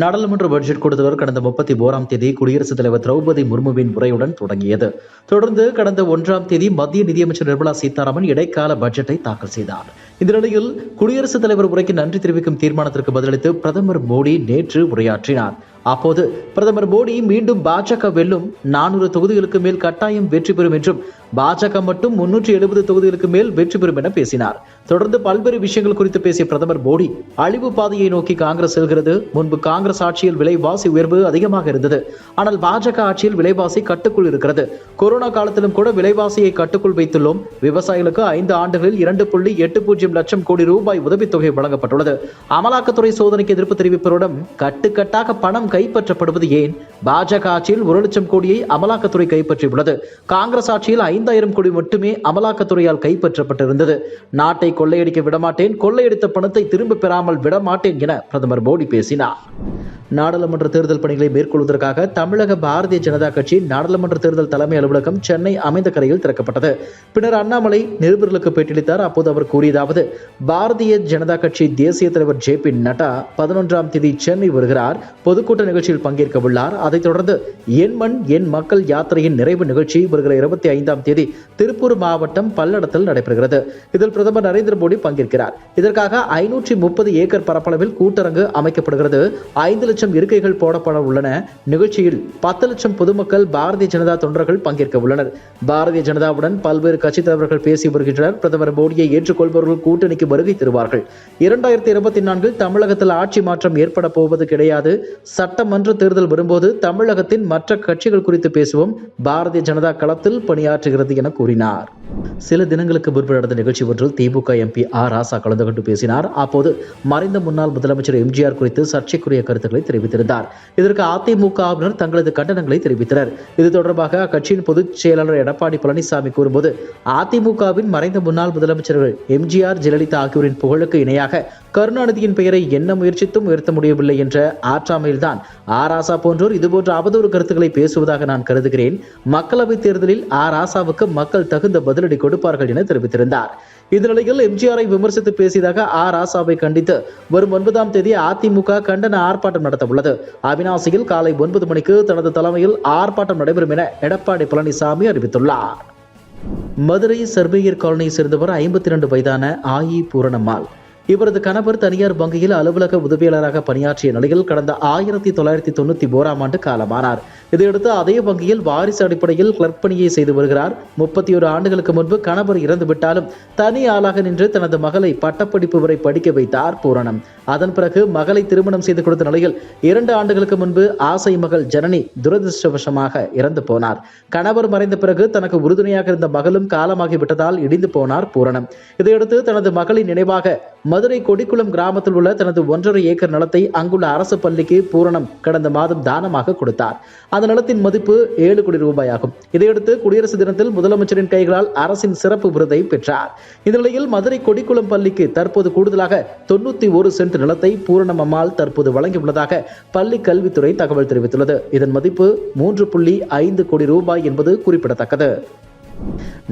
நாடாளுமன்ற பட்ஜெட் கூட்டத்தொடர் கடந்த முப்பத்தி ஓராம் தேதி குடியரசுத் தலைவர் திரௌபதி முர்முவின் உரையுடன் தொடங்கியது. தொடர்ந்து கடந்த ஒன்றாம் தேதி மத்திய நிதியமைச்சர் நிர்மலா சீதாராமன் இடைக்கால பட்ஜெட்டை தாக்கல் செய்தார். இந்த நிலையில் குடியரசுத் தலைவர் உரைக்கு நன்றி தெரிவிக்கும் தீர்மானத்திற்கு பதிலளித்து பிரதமர் மோடி நேற்று உரையாற்றினார். அப்போது பிரதமர் மோடி மீண்டும் பாஜக வெல்லும் நானூறு தொகுதிகளுக்கு மேல் கட்டாயம் வெற்றி பெறும் என்றும் பாஜக மட்டும் முன்னூற்றி எழுபது தொகுதிகளுக்கு மேல் வெற்றி பெறும் என பேசினார். தொடர்ந்து பல்வேறு விஷயங்கள் குறித்து பேசிய பிரதமர் மோடி அழிவு பாதையை நோக்கி காங்கிரஸ் செல்கிறது. முன்பு காங்கிரஸ் ஆட்சியில் விலைவாசி உயர்வு அதிகமாக இருந்தது. ஆனால் பாஜக ஆட்சியில் விலைவாசி கட்டுக்குள் இருக்கிறது. கொரோனா காலத்திலும் கூட விலைவாசியை கட்டுக்குள் வைத்துள்ளோம். விவசாயிகளுக்கு ஐந்து ஆண்டுகளில் இரண்டு புள்ளி எட்டு பூஜ்ஜியம் லட்சம் கோடி ரூபாய் உதவித்தொகை வழங்கப்பட்டுள்ளது. அமலாக்கத்துறை சோதனைக்கு எதிர்ப்பு தெரிவிப்பவரிடம் கட்டுக்கட்டாக பணம் கைப்பற்றப்படுவது ஏன்? பாஜக ஆட்சியில் ஒரு லட்சம் கோடியை அமலாக்கத்துறை கைப்பற்றியுள்ளது. காங்கிரஸ் ஆட்சியில் ஐந்தாயிரம் கோடி மட்டுமே அமலாக்கத்துறையால் கைப்பற்றப்பட்டிருந்தது. நாட்டை கொள்ளையடிக்க விடமாட்டேன் கொள்ளையடித்த பணத்தை திரும்ப பெறாமல் விடமாட்டேன் என பிரதமர் மோடி பேசினார். நாடாளுமன்ற தேர்தல் பணிகளை மேற்கொள்வதற்காக தமிழக பாரதிய ஜனதா கட்சி நாடாளுமன்ற தேர்தல் தலைமை அலுவலகம் சென்னை அமைந்த கரையில் திறக்கப்பட்டது. பின்னர் அண்ணாமலை நிருபர்களுக்கு பேட்டியளித்தார். அப்போது அவர் கூறியதாவது பாரதிய ஜனதா கட்சி தேசிய தலைவர் ஜே பி நட்டா பதினொன்றாம் தேதி சென்னை வருகிறார். பொதுக்கூட்ட நிகழ்ச்சியில் பங்கேற்க உள்ளார். அதைத் தொடர்ந்து என் மண் என் மக்கள் யாத்திரையின் நிறைவு நிகழ்ச்சி வருகிற இருபத்தி ஐந்தாம் தேதி திருப்பூர் மாவட்டம் பல்லடத்தில் நடைபெறுகிறது. இதில் பிரதமர் நரேந்திர மோடி பங்கேற்கிறார். இதற்காக ஐநூற்றி முப்பது ஏக்கர் பரப்பளவில் கூட்டரங்கு அமைக்கப்படுகிறது. ஐந்து லட்சம் இருக்கைகள் போடப்பட உள்ளன. நிகழ்ச்சியில் பத்து லட்சம் பொதுமக்கள் பாரதிய ஜனதா தொண்டர்கள் பங்கேற்க உள்ளனர். பாரதிய ஜனதாவுடன் பல்வேறு கட்சித் தலைவர்கள் பேசி வருகின்றனர். பிரதமர் மோடியை ஏற்றுக்கொள்பவர்கள் கூட்டணிக்கு வருகை தருவார்கள். இரண்டாயிரத்தி இருபத்தி நான்கில் தமிழகத்தில் ஆட்சி மாற்றம் ஏற்பட போவது கிடையாது. சட்டமன்ற தேர்தல் வரும்போது தமிழகத்தின் மற்ற கட்சிகள் குறித்து பேசுவோம். பாரதிய ஜனதா களத்தில் பணியாற்றுகிறது என கூறினார். சில தினங்களுக்கு முன்பு நடந்த நிகழ்ச்சி ஒன்றில் திமுக எம்பி ஆர் ராசா கலந்து கொண்டு பேசினார். அப்போது மறைந்த முன்னாள் முதலமைச்சர் எம்ஜிஆர் குறித்து சர்ச்சைக்குரிய கருத்துக்களை தெரிவித்திருந்தார். இதற்கு அதிமுகவினர் தங்களது கண்டனங்களை தெரிவித்தனர். இது தொடர்பாக அக்கட்சியின் பொதுச் செயலாளர் எடப்பாடி பழனிசாமி கூறும்போது அதிமுகவின் மறைந்த முன்னாள் முதலமைச்சர்கள் எம்ஜிஆர் ஜெயலலிதா ஆகியோரின் புகழுக்கு இணையாக கருணாநிதியின் பெயரை என்ன முயற்சித்தும் உயர்த்த முடியவில்லை என்ற ஆற்றாமையில்தான் ஆராசா போன்றோர் இதுபோன்ற அவதூறு கருத்துக்களை பேசுவதாக நான் கருதுகிறேன். மக்களவைத் தேர்தலில் ஆராசாவுக்கு மக்கள் தகுந்த பதிலடி கொடுப்பார்கள் என தெரிவித்திருந்தார். இந்த நிலையில் எம்ஜிஆரை விமர்சித்து பேசியதாக ஆர் ஆசாவை கண்டித்து வரும் ஒன்பதாம் தேதி அதிமுக கண்டன ஆர்ப்பாட்டம் நடத்த உள்ளது அவினாசியில் காலை ஒன்பது மணிக்கு தனது தலைமையில் ஆர்ப்பாட்டம் நடைபெறும் என எடப்பாடி பழனிசாமி அறிவித்துள்ளார். மதுரை சர்வேயர் காலனியை சேர்ந்தவர் ஐம்பத்தி இரண்டு வயதான ஆயி பூரணம்மாள். இவரது கணவர் தனியார் வங்கியில் அலுவலக உதவியாளராக பணியாற்றிய நிலையில் கடந்த ஆயிரத்தி தொள்ளாயிரத்தி தொண்ணூத்தி ஓராம் ஆண்டு காலமானார். இதையடுத்து அதே வங்கியில் வாரிசு அடிப்படையில் கிளர்க் பணியை செய்து வருகிறார். முப்பத்தி ஒரு ஆண்டுகளுக்கு முன்பு கணவர் இறந்துவிட்டாலும் தனி ஆளாக நின்று தனது மகளை பட்டப்படிப்பு வரை படிக்க வைத்தார் பூரணம். அதன் பிறகு மகளை திருமணம் செய்து கொடுத்த நிலையில் இரண்டு ஆண்டுகளுக்கு முன்பு ஆசை மகள் ஜனனி துரதிருஷ்டவசமாக இறந்து போனார். கணவர் மறைந்த பிறகு தனக்கு உறுதுணையாக இருந்த மகளும் காலமாகிவிட்டதால் இடிந்து போனார் பூரணம். இதையடுத்து தனது மகளின் நினைவாக மதுரை கொடிக்குளம் கிராமத்தில் உள்ள தனது ஒன்றரை ஏக்கர் நிலத்தை அங்குள்ள அரசு பள்ளிக்கு பூரணம் கடந்த மாதம் தானமாக கொடுத்தார். அந்த நிலத்தின் மதிப்பு ஏழு கோடி ரூபாய் ஆகும் இதையடுத்து குடியரசு தினத்தில் முதலமைச்சரின் கைகளால் அரசின் சிறப்பு விருதை பெற்றார். இந்த நிலையில் மதுரை கொடிக்குளம் பள்ளிக்கு தற்போது கூடுதலாக தொண்ணூத்தி ஒரு சென்ட் நிலத்தை பூரணம் அம்மாள் தற்போது வழங்கியுள்ளதாக பள்ளி கல்வித்துறை தகவல் தெரிவித்துள்ளது. இதன் மதிப்பு மூன்று புள்ளி ஐந்து கோடி ரூபாய் என்பது குறிப்பிடத்தக்கது.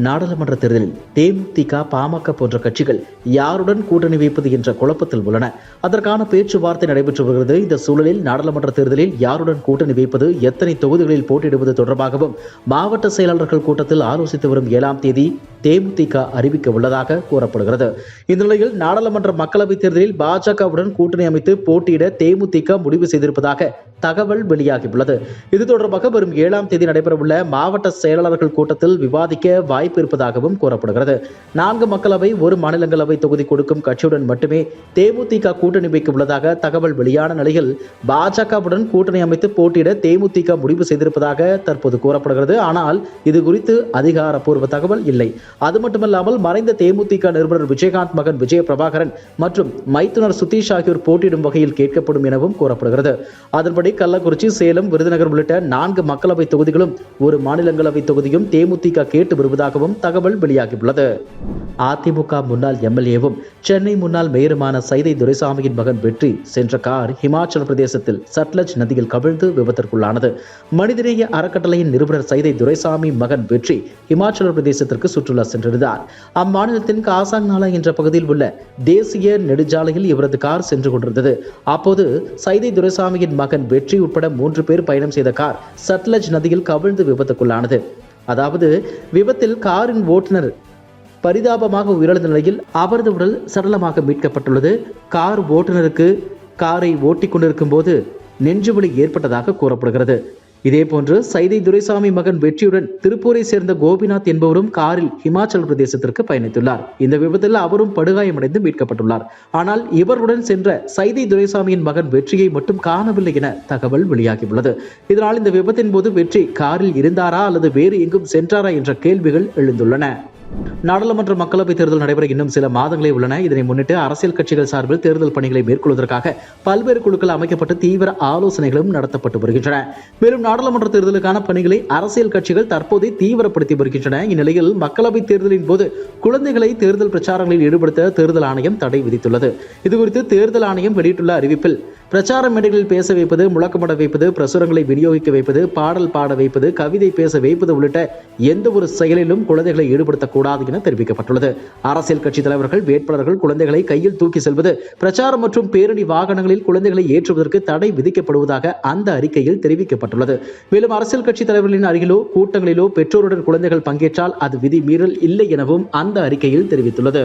நாடாளுமன்ற தேர்தலில் தேமுதிக பாமக போன்ற கட்சிகள் யாருடன் கூட்டணி வைப்பது என்ற குழப்பத்தில் உள்ளன. அதற்கான பேச்சுவார்த்தை நடைபெற்று வருகிறது. இந்த சூழலில் நாடாளுமன்ற தேர்தலில் யாருடன் கூட்டணி வைப்பது எத்தனை தொகுதிகளில் போட்டியிடுவது தொடர்பாகவும் மாவட்ட செயலாளர்கள் கூட்டத்தில் ஆலோசித்து வரும் ஏழாம் தேதி தேமுதிக அறிவிக்க உள்ளதாக கூறப்படுகிறது. இந்த நிலையில் நாடாளுமன்ற மக்களவைத் தேர்தலில் பாஜகவுடன் கூட்டணி அமைத்து போட்டியிட தேமுதிக முடிவு செய்திருப்பதாக தகவல் வெளியாகியுள்ளது. இது தொடர்பாக வரும் ஏழாம் தேதி நடைபெறவுள்ள மாவட்ட செயலாளர்கள் கூட்டத்தில் விவாதிக்க வாய்ப்பு இருப்பதாகவும் கூறப்படுகிறது. நான்கு மக்களவை ஒரு மாநிலங்களவை தொகுதி கொடுக்கும் கட்சியுடன் மட்டுமே தேமுதிக கூட்டணி வைக்க உள்ளதாக தகவல் வெளியான நிலையில் பாஜகவுடன் கூட்டணி அமைத்து போட்டியிட தேமுதிக முடிவு செய்திருப்பதாக தற்போது கூறப்படுகிறது. ஆனால் இது குறித்து அதிகாரப்பூர்வ தகவல் இல்லை. அது மட்டுமல்லாமல் மறைந்த தேமுதிக நிறுவனர் விஜயகாந்த் மகன் விஜய பிரபாகரன் மற்றும் மைத்துனர் சுதீஷ் ஆகியோர் போட்டியிடும் வகையில் கேட்கப்படும் எனவும் கூறப்படுகிறது. அதன்படி கள்ளக்குறிச்சி சேலம் விருதுநகர் உள்ளிட்ட நான்கு மக்களவை தொகுதிகளும் ஒரு மாநிலங்களவை தொகுதியும் தேமுதிக கேட்டு வருவதாகவும் தகவல் வெளியாகியுள்ளது. அதிமுக முன்னாள் எம்எல்ஏவும் சென்னை முன்னாள் மேயருமான சைதை துரைசாமியின் மகன் வெற்றி சென்ற கார் ஹிமாச்சல பிரதேசத்தில் சட்லஜ் நதியில் கவிழ்ந்து விபத்திற்குள்ளானது. மனிதநேய அறக்கட்டளையின் நிறுவனர் சைதை துரைசாமி மகன் வெற்றி ஹிமாச்சல பிரதேசத்திற்கு சுற்றுலா சென்றிருந்தார். அம்மாநிலத்தின் காசாங் நாலா என்ற பகுதியில் உள்ள தேசிய நெடுஞ்சாலையில் இவரது கார் சென்று கொண்டிருந்தது. அப்போது சைதை துரைசாமியின் மகன் வெற்றி உட்பட மூன்று பேர் பயணம் செய்த கார் சட்லஜ் நதியில் கவிழ்ந்து விபத்துக்குள்ளானது. அதாவது விபத்தில் காரின் ஓட்டுநர் பரிதாபமாக உயிரிழந்த நிலையில் அவரது உடல் சடலமாக மீட்கப்பட்டுள்ளது. கார் ஓட்டுநருக்கு காரை ஓட்டிக் கொண்டிருக்கும் போது நெஞ்சுவலி ஏற்பட்டதாக கூறப்படுகிறது. இதேபோன்று சைதை துரைசாமி மகன் வெற்றியுடன் திருப்பூரை சேர்ந்த கோபிநாத் என்பவரும் காரில் ஹிமாச்சல் பிரதேசத்திற்கு பயணித்துள்ளார். இந்த விபத்தில் அவரும் படுகாயமடைந்து மீட்கப்பட்டுள்ளார். ஆனால் இவருடன் சென்ற சைதை துரைசாமியின் மகன் வெற்றியை மட்டும் காணவில்லை என தகவல் வெளியாகியுள்ளது. இதனால் இந்த விபத்தின் போது வெற்றி காரில் இருந்தாரா அல்லது வேறு எங்கும் சென்றாரா என்ற கேள்விகள் எழுந்துள்ளன. நாடாளுமன்ற மக்களவைத் தேர்தல் நடைபெற இன்னும் சில மாதங்களே உள்ளன. இதனை முன்னிட்டு அரசியல் கட்சிகள் சார்பில் தேர்தல் பணிகளை மேற்கொள்வதற்காக பல்வேறு குழுக்கள் அமைக்கப்பட்டு தீவிர ஆலோசனைகளும் நடத்தப்பட்டு வருகின்றன. மேலும் நாடாளுமன்ற தேர்தலுக்கான பணிகளை அரசியல் கட்சிகள் தற்போதே தீவிரப்படுத்தி வருகின்றன. இந்நிலையில் மக்களவைத் தேர்தலின் போது குழந்தைகளை தேர்தல் பிரச்சாரங்களில் ஈடுபடுத்த தேர்தல் ஆணையம் தடை விதித்துள்ளது. இதுகுறித்து தேர்தல் ஆணையம் வெளியிட்டுள்ள அறிவிப்பில் பிரச்சார மேடைகளில் பேச வைப்பது முழக்கமிட வைப்பது பிரசுரங்களை விநியோகிக்க வைப்பது பாடல் பாட வைப்பது கவிதை பேச வைப்பது உள்ளிட்ட எந்த ஒரு செயலிலும் குழந்தைகளை ஈடுபடுத்தக்கூடாது என தெரிவிக்கப்பட்டுள்ளது. அரசியல் கட்சி தலைவர்கள் வேட்பாளர்கள் குழந்தைகளை கையில் தூக்கி செல்வது பிரச்சாரம் மற்றும் பேரணி வாகனங்களில் குழந்தைகளை ஏற்றுவதற்கு தடை விதிக்கப்படுவதாக அந்த அறிக்கையில் தெரிவிக்கப்பட்டுள்ளது. மேலும் அரசியல் கட்சி தலைவர்களின் அருகிலோ கூட்டங்களிலோ பெற்றோருடன் குழந்தைகள் பங்கேற்றால் அது விதி மீறல் இல்லை எனவும் அந்த அறிக்கையில் தெரிவித்துள்ளது.